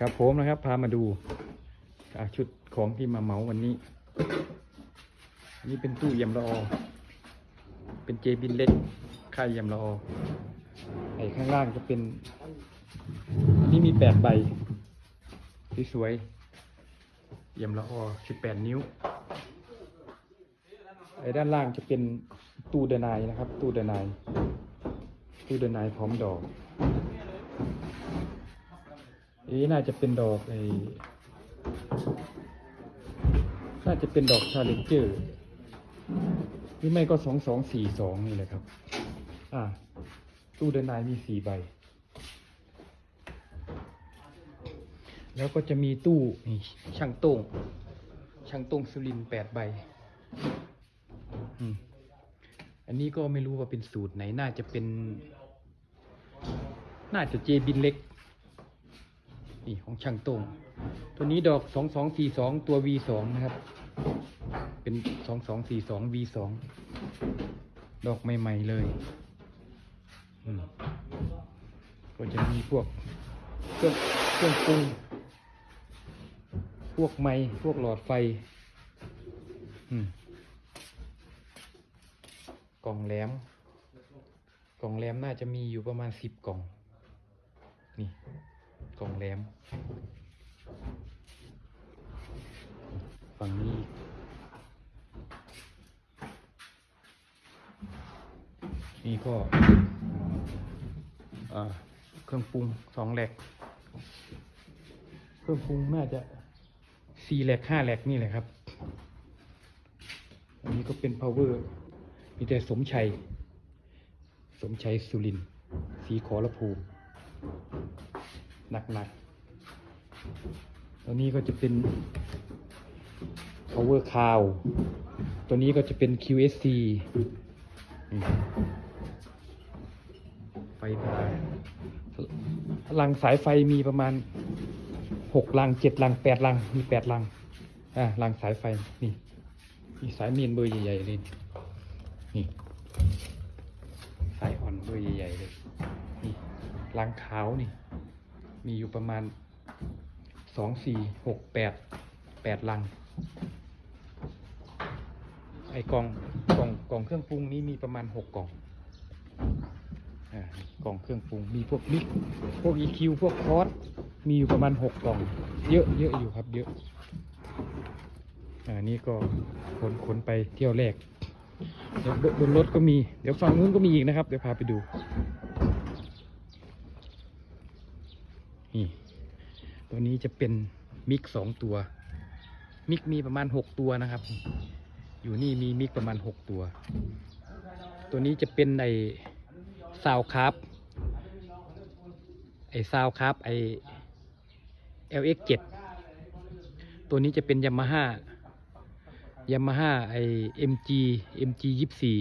ครับผมนะครับ พามาดูชุดของที่มาเหมาวันนี้อันนี้เป็นตู้เยี่ยมละออเป็นเจบินเล็กค่ายเยี่ยมละออไอ้ข้างล่างจะเป็น อันนี้มีแปดใบสวยๆเยี่ยมละออสิบแปดนิ้วไอ้ด้านล่างจะเป็นตู้เดนายนะครับ ตู้เดนายตู้เดนายพร้อมดอก เอ๊ะน่าจะเป็นดอกไอ้น่าจะเป็นดอกชาเลนเจอร์หรือไม่ก็สองสองสี่สองนี่แหละครับ อ่าตู้เดินนายมีสี่ใบ แล้วก็จะมีตู้นี่ช่างโต้งช่างโต้งสุรินแปดใบ อันนี้ก็ไม่รู้ว่าเป็นสูตรไหน น่าจะเป็น น่าจะเจบินเล็ก นี่ของช่างโต้งตัวนี้ดอกสองสองสี่สองตัว V สองนะครับ เป็นสองสองสี่สอง V สองดอกใหม่ๆเลยอืมก็จะมีพวกเครื่องเครื่องปรุงพวกไม้พวกหลอดไฟอืมกล่องแหลม กล่องแหลมน่าจะมีอยู่ประมาณสิบกล่อง กล่องแหลม ฝั่งนี้นี่ก็เครื่องปรุงสองแหลก เครื่องปรุงน่าจะสี่แหลกห้าแหลกนี่แหละครับ อันนี้ก็เป็น power มีแต่สมชัย สมชัยสุรินทร์สีขอระภูมิ หนักๆ ตัวนี้ก็จะเป็น power cow ตัวนี้ก็จะเป็น QSC ไฟฟ้าลังสายไฟมีประมาณหกลังเจ็ดลังแปดลัง มีแปดลัง อ่าลังสายไฟ นี่มีสายเมียนเบอร์ใหญ่ๆเลยนี่สายอ่อนเบอร์ใหญ่ๆเลยนี่ลังขาวนี่ มีอยู่ประมาณสองสี่หกแปดแปดลัง ไอกล่องกล่องกล่องเครื่องปรุงนี้มีประมาณหกกล่องกล่องเครื่องปรุงมีพวกมิกพวก EQ พวกคอร์สมีอยู่ประมาณหกกล่อง เยอะเยอะอยู่ครับเยอะอ่านี่ก็ขนขนไปเที่ยวแรกเดี๋ยวบนรถก็มี เดี๋ยวฝั่งนู้นก็มีอีกนะครับ เดี๋ยวพาไปดู นี่ ตัวนี้จะเป็นมิกสองตัว มิกมีประมาณหกตัวนะครับ อยู่นี่มีมิกประมาณหกตัว ตัวนี้จะเป็นไอซาวคร์บไอซาวคร์บไอ LX 7 ตัวนี้จะเป็นยามาฮ่ายามาฮ่าไอ MG MG ยี่สี่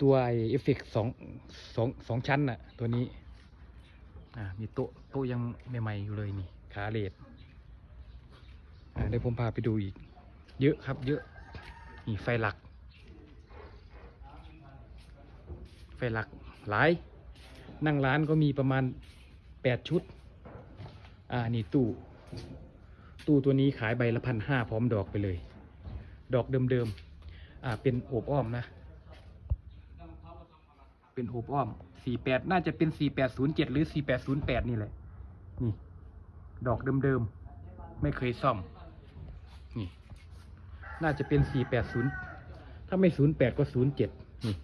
ตัวไอเอฟเฟกสองสองสองชั้นน่ะตัวนี้ อ่ามีโต๊ะโต๊ะยังใหม่ๆอยู่เลยนี่ขาเลดอ่าเดี๋ยวผมพาไปดูอีก เยอะครับเยอะนี่ไฟหลัก ไฟหลักหลาย นั่งร้านก็มีประมาณแปดชุด อ่านี่ตู้ตู้ตัวนี้ขายใบละพันห้าพร้อมดอกไปเลย ดอกเดิมๆ อ่าเป็นโอบอ้อมนะ เป็นโอบอ้อม 48น่าจะเป็น4807หรือ4808นี่แหละ นี่ ดอกเดิมๆ ไม่เคยซ่อม นี่ น่าจะเป็น480ถ้าไม่08ก็07นี่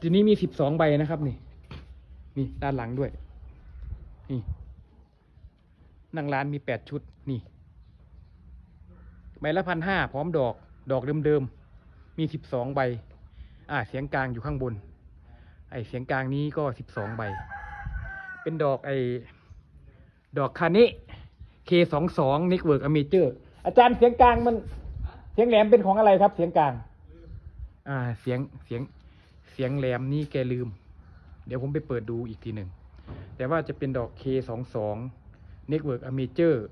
ทีนี้มี12ใบนะครับนี่ นี่ด้านหลังด้วย นี่นั่งร้านมี8ชุด นี่ใบละพันห้าพร้อมดอก ดอกเดิมๆ มี12ใบ อ่า เสียงกลางอยู่ข้างบน ไอเสียงกลางนี้ก็สิบสองใบ เป็นดอกไอดอกคานิเคสองสองนิกเวิร์กอเมเจอร์ อาจารย์เสียงกลางมัน เสียงแหลมเป็นของอะไรครับ เสียงกลาง อ่าเสียงเสียงเสียงแหลมนี่แกลืม เดี๋ยวผมไปเปิดดูอีกทีหนึ่ง แต่ว่าจะเป็นดอกเคสองสองนิกเวิร์กอเมเจอร์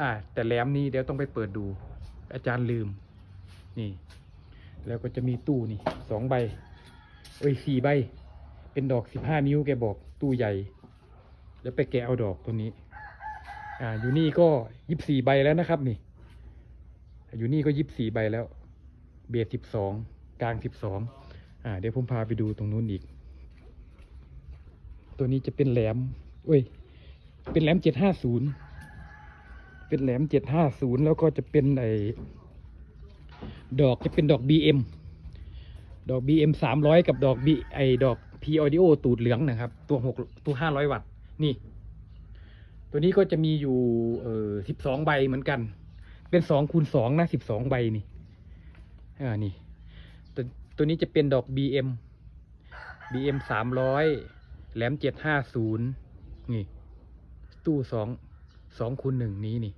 อ่าแต่แหลมนี้เดี๋ยวต้องไปเปิดดู อาจารย์ลืม นี่ แล้วก็จะมีตู้นี่สองใบ เอ้ยสี่ใบ เป็นดอกสิบห้านิ้วแกบอกตู้ใหญ่จะไปแกะเอาดอกตัวนี้ อ่า อยู่นี่ก็ยี่สี่ใบแล้วนะครับนี่ อยู่นี่ก็ยี่สี่ใบแล้ว เบียดสิบสองกลางสิบสองอ่า เดี๋ยวผมพาไปดูตรงนู้นอีก ตัวนี้จะเป็นแหลมเอ้ย เป็นแหลมเจ็ดห้าศูนย์เป็นแหลมเจ็ดห้าศูนย์แล้วก็จะเป็นไอดอกจะเป็นดอก BM ดอก BM สามร้อยกับดอก B ไอดอก P Audio ตูดเหลืองนะครับ ตัวหกตัวห้าร้อยวัตต์ นี่ ตัวนี้ก็จะมีอยู่เออสิบสองใบเหมือนกัน เป็นสองคูณสองนะสิบสองใบนี่อ่านี่ตัวตัวนี้จะเป็นดอก BM BM สามร้อยแหลมเจ็ดห้าศูนย์นี่ ตู้สองสองคูณหนึ่งนี้นี่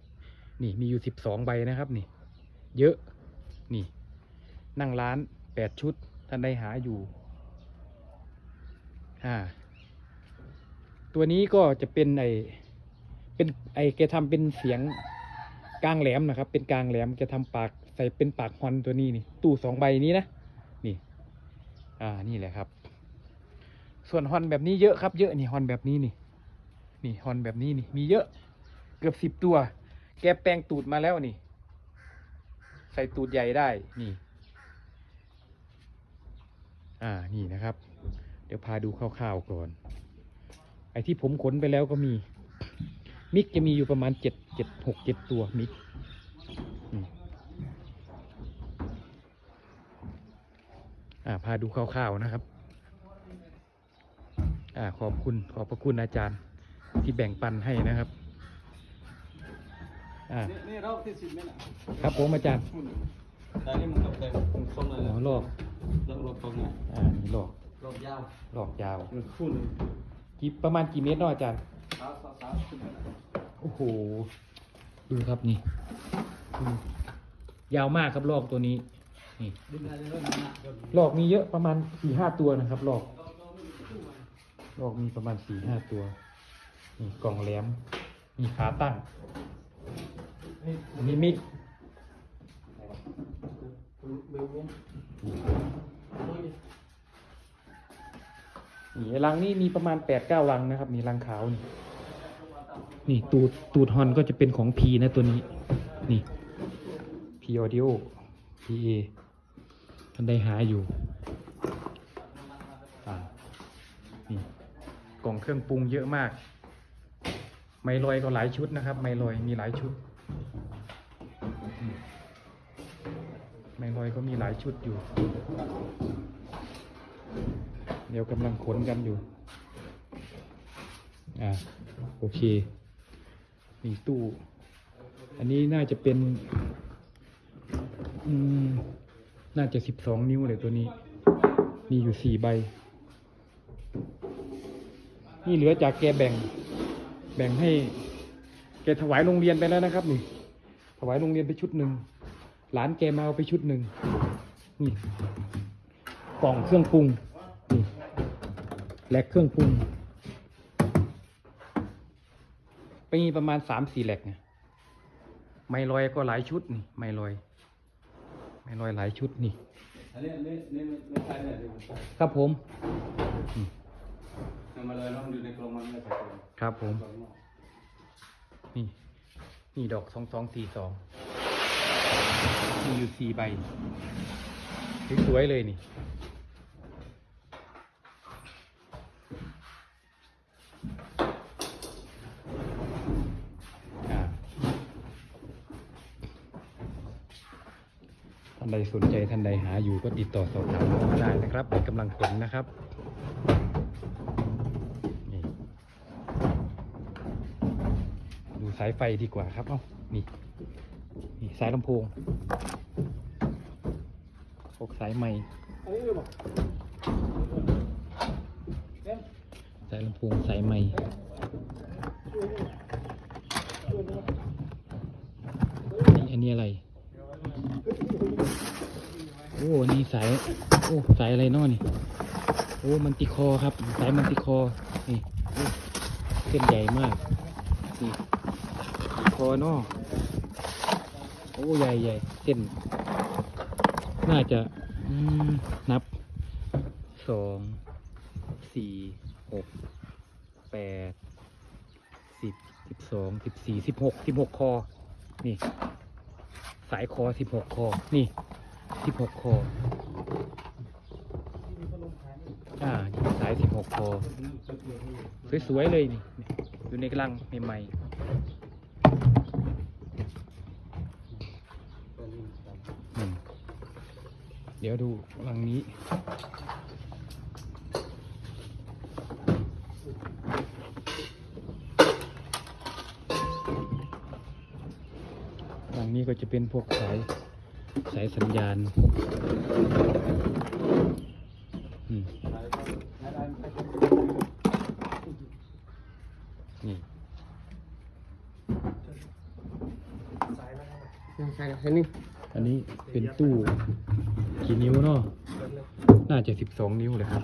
นี่มีอยู่สิบสองใบนะครับนี่ เยอะ นี่ นั่งร้านแปดชุด ท่านใดหาอยู่อ่าตัวนี้ก็จะเป็นไอเป็นไอแกทำเป็นเสียงกลางแหลมนะครับ เป็นกลางแหลมแกทำปากใส่เป็นปากฮอนตัวนี้นี่ ตู้สองใบนี้นะนี่ อ่านี่แหละครับ ส่วนฮอนแบบนี้เยอะครับเยอะนี่ฮอนแบบนี้นี่ นี่ฮอนแบบนี้นี่ มีเยอะ เกือบสิบตัว แกแปลงตูดมาแล้วนี่ ใส่ตูดใหญ่ได้นี่ อ่านี่นะครับ เดี๋ยวพาดูคร่าวๆก่อน ไอ้ที่ผมขนไปแล้วก็มี มิกจะมีอยู่ประมาณเจ็ดเจ็ดหกเจ็ดตัวมิกอืมอ่าพาดูคร่าวๆนะครับ อ่าขอบคุณขอบพระคุณอาจารย์ที่แบ่งปันให้นะครับ อ่านี่นี่รอบที่สิบไหมน่ะครับผมอาจารย์แต่นี่มันกับแต่มันคมเลยอ๋อลอก รอบรอบตรงไหนอ่านี่หลอกรอบยาวหลอกยาวมันคู่หนึ่งกี่ประมาณกี่เมตรเนาะอาจารย์สาวสาวสาวขึ้นมาน่ะโอ้โหดูครับนี่อืมยาวมากครับลอกตัวนี้นี่ดึงได้เลยว่ามันหนักเกินลอกมีเยอะประมาณสี่ห้าตัวนะครับลอกลอกมีประมาณสี่ห้าตัวนี่กล่องแหลมมีขาตั้งอันนี้มิกเบลเวีย นี่รังนี่มีประมาณแปดเก้ารังนะครับมีรังขาวนี่นี่ตูดตูดฮอนก็จะเป็นของพีนะตัวนี้ นี่พีออดิโอพีเอท่านได้หาอยู่นี่กล่องเครื่องปรุงเยอะมาก ไมลอยก็หลายชุดนะครับ ไมลอยมีหลายชุดอืมไมลอยก็มีหลายชุดอยู่ เดี๋ยวกำลังขนกันอยู่ อ่าโอเคมีตู้ อันนี้น่าจะเป็น อืม น่าจะสิบสองนิ้วเลยตัวนี้ มีอยู่สี่ใบ นี่เหลือจากแกแบ่ง แบ่งให้ แกถวายโรงเรียนไปแล้วนะครับ นี่ ถวายโรงเรียนไปชุดหนึ่ง หลานแกมาเอาไปชุดหนึ่ง นี่ กล่องเครื่องปรุง แหลกเครื่องปรุงไปมีประมาณสามสี่แหลกไงไมลอยก็หลายชุดนี่ ไมลอย ไมลอยหลายชุดนี่อันนี้นี่นี่ไม่ใช่เนี่ยเดี๋ยวมันใช่ครับผมเอามาเลยแล้วมันอยู่ในกล่องมันไม่ใส่กล่องครับผมกล่องนอกนี่ นี่ดอกสองสองสี่สองมีอยู่สี่ใบสวยๆเลยนี่ อ่าท่าน ใดสนใจท่านใดหาอยู่ก็ติดต่อสอบถามได้นะครับเป็นกำลังผลนะครับนี่ดูสายไฟดีกว่าครับเอ้านี่นี่สายลำโพงพวกสายไม้สายลำโพงสายไม้นี่อันนี้อะไร โอ้อั นนี่สาย โอ้ สายอะไรนาะนี่ โอ้ มันติคอครับ สายมันติคอ นี่เส้นใหญ่มาก นี่ติคอนาะโอ้ ใหญ่ใหญ่เส้น น่าจะนับ สอง สี่ หก แปด สิบ สิบสอง สิบสี่ สิบหก สิบหกคอ นี่ สายคอสิบหกคอ นี่ สิบหกคอ่าสายสิบหกคอสวยๆเลยนี่อยู่ในกลังใหม่ๆเดี๋ยวดูรังนี้รังนี้ก็จะเป็นพวกสาย สายสัญญาณอืมนี่ใช่ใช่นี่อันนี้เป็นตู้กี่นิ้วเนาะน่าจะสิบสองนิ้วเลยครับ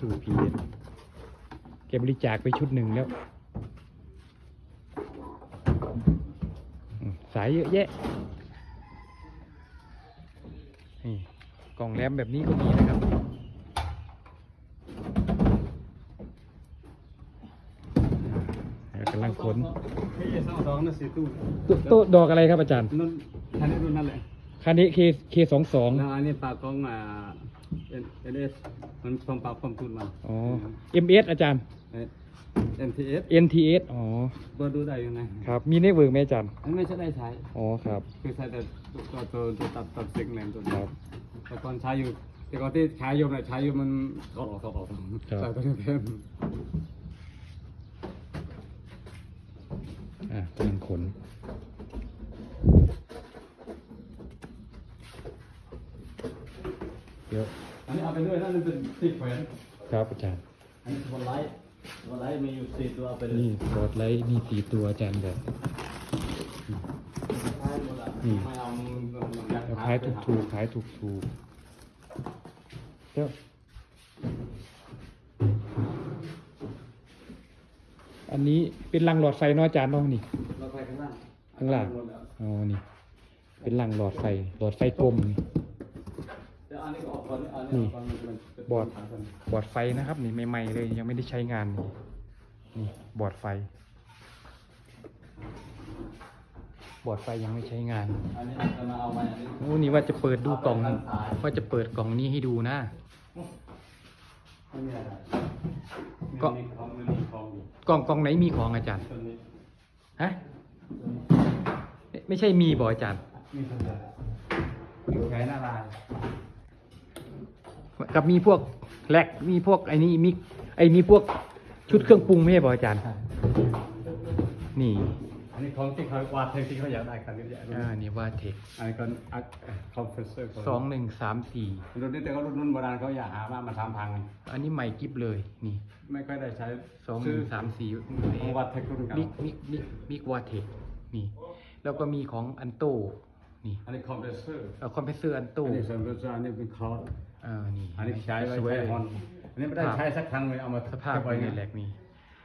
ตู้พีเอแกบริจาคไปชุดหนึ่งแล้วอืมสายเยอะแยะ นี่กล่องแรมแบบนี้ก็มีนะครับอ่ากำลังขนเฮ้ยสองสองนั่นสี่ตู้โตโต๊ะดอกอะไรครับอาจารย์นั่นคันนี้รุ่นนั่นแหละคันนี้เคเคสองสองแล้วอันนี้ปากกล้องอ่าเอ็นเอ็นเอสมันพร้อมปากพร้อมทุนมันอ๋อ MS อาจารย์เอ็นทีเอส NTS อ๋อเปิดดูได้ยังไงครับ มีเน็ตเวิร์กไหมอาจารย์อันนี้ไม่ใช่ได้ใช้ อ๋อครับ คือใช้แต่ตัวตัวตัวตัดตัดซิกแนนตัวครับ แต่ก่อนใช้อยู่ แต่ก่อนที่ใช้อยู่เนี่ยใช้อยู่มันถอดออกถอดออกครับ ใส่ตัวนี้เพิ่มอะกำลังขน เดี๋ยว อันนี้เอาไปด้วยนั่นมันเป็นติดแขวนครับอาจารย์อันนี้บอลไลท์ บอลไลท์มีอยู่สี่ตัวไปเลยนี่บอร์ดไลท์มีสี่ตัวอาจารย์แบบนี่ไม่เอาอยากขายถูกถูกๆขายถูกถูกๆเดี๋ยวอันนี้เป็นรังหลอดไฟเนาะอาจารย์เนาะนี่ เราไปข้างล่างข้างล่างอ๋อนี่ เป็นรังหลอดไฟ หลอดไฟกลมนี่ นี่บอร์ดบอร์ดไฟนะครับ นี่ใหม่ๆเลยยังไม่ได้ใช้งานนี่นี่บอร์ดไฟ บอร์ดไฟยังไม่ใช้งานอันนี้จะมาเอาไหมอันนี้โอ้นี่ว่าจะเปิดดูกล่อง ว่าจะเปิดกล่องนี้ให้ดูนะก็กล่องกล่องไหนมีของอาจารย์ฮะไม่ไม่ใช่มีบออาจารย์มีตัวเดียวอยู่แขนหน้าลาย กับมีพวกแลกมีพวกไอ้นี่มีไอ้มีพวกชุดเครื่องปรุงไม่ใช่บออาจารย์ นี่ อันนี้ของที่เขาวาดเทคที่เขาอยากได้กันเยอะแยะอ่า นี่ว่าเทคอันนี้ก็อัดคอมเพรสเซอร์สองหนึ่งสามสี่ รุ่นนี้แต่ก็รุ่นรุ่นโบราณเขาอยากหาว่ามาทำพังอันนี้ใหม่กิฟเลย นี่ไม่ค่อยได้ใช้สองหนึ่งสามสี่ของวัดเทครุ่นเก่ามิกมิกมิกมิกวาเทคนี่ แล้วก็มีของอันโต นี่อันนี้คอมเพรสเซอร์เอาคอมเพรสเซอร์อันโตอันนี้คอมเพรสเซอร์อันนี้เป็นคลอสอ่านี่อันนี้ใช้ไว้สวยใช้เลยฮอนอันนี้ไม่ได้ใช้สักครั้งเลยเอามาสภาพเก็บไว้ไว้ในในแหแหลลกกนี่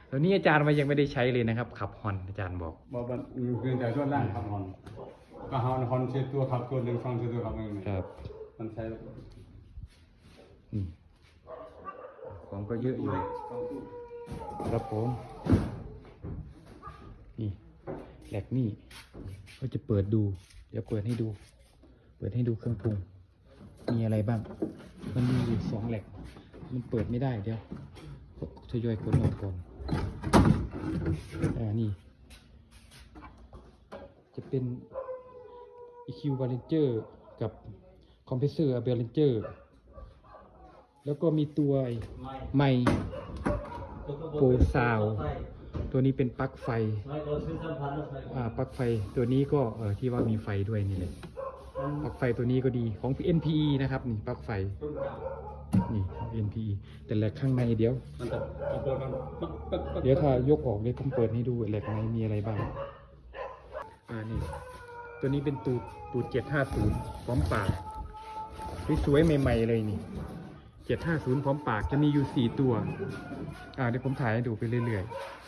แล้วนี่อาจารย์มายังไม่ได้ใช้เลยนะครับ ขับฮอนอาจารย์บอก บอกว่าคือแต่ส่วนล่างขับฮอนก็ฮอนฮอนเชื่อตัวขับตัวหนึ่งฟังเชื่อตัวขับหนึ่งครับมันใช้นี่ของก็เยอะอยู่ ครับผม นี่แหลกนี่ ก็จะเปิดดู เดี๋ยวเปิดให้ดู เปิดให้ดูเครื่องปรุง มีอะไรบ้าง มันมีอยู่สองแหลก มันเปิดไม่ได้เดี๋ยวทยอยขนออกก่อนอ่านี่ จะเป็น EQ Balancer กับ Compressor Balancer แล้วก็มีตัวไอ้ไมค์โปรซาว ตัวนี้เป็นปลั๊กไฟอ่าปลั๊กไฟตัวนี้ก็เออที่ว่ามีไฟด้วยนี่เลยปลั๊กไฟตัวนี้ก็ดีของ NPE นะครับนี่ปลั๊กไฟนี่ของ NPE แต่แหลกข้างในเดี๋ยวมันจะเอาตัวมันปึ๊กปึ๊กปึ๊กเดี๋ยวถ้ายกออกเดี๋ยวผมเปิดให้ดูแหลกในมีอะไรบ้างอ่านี่ตัวนี้เป็นตูดตูดเจ็ดห้าศูนย์พร้อมปากสวยๆใหม่ ๆ เลยนี่เจ็ดห้าศูนย์พร้อมปากจะมีอยู่สี่ตัว อ่าเดี๋ยวผมถ่ายให้ดูไปเรื่อยๆ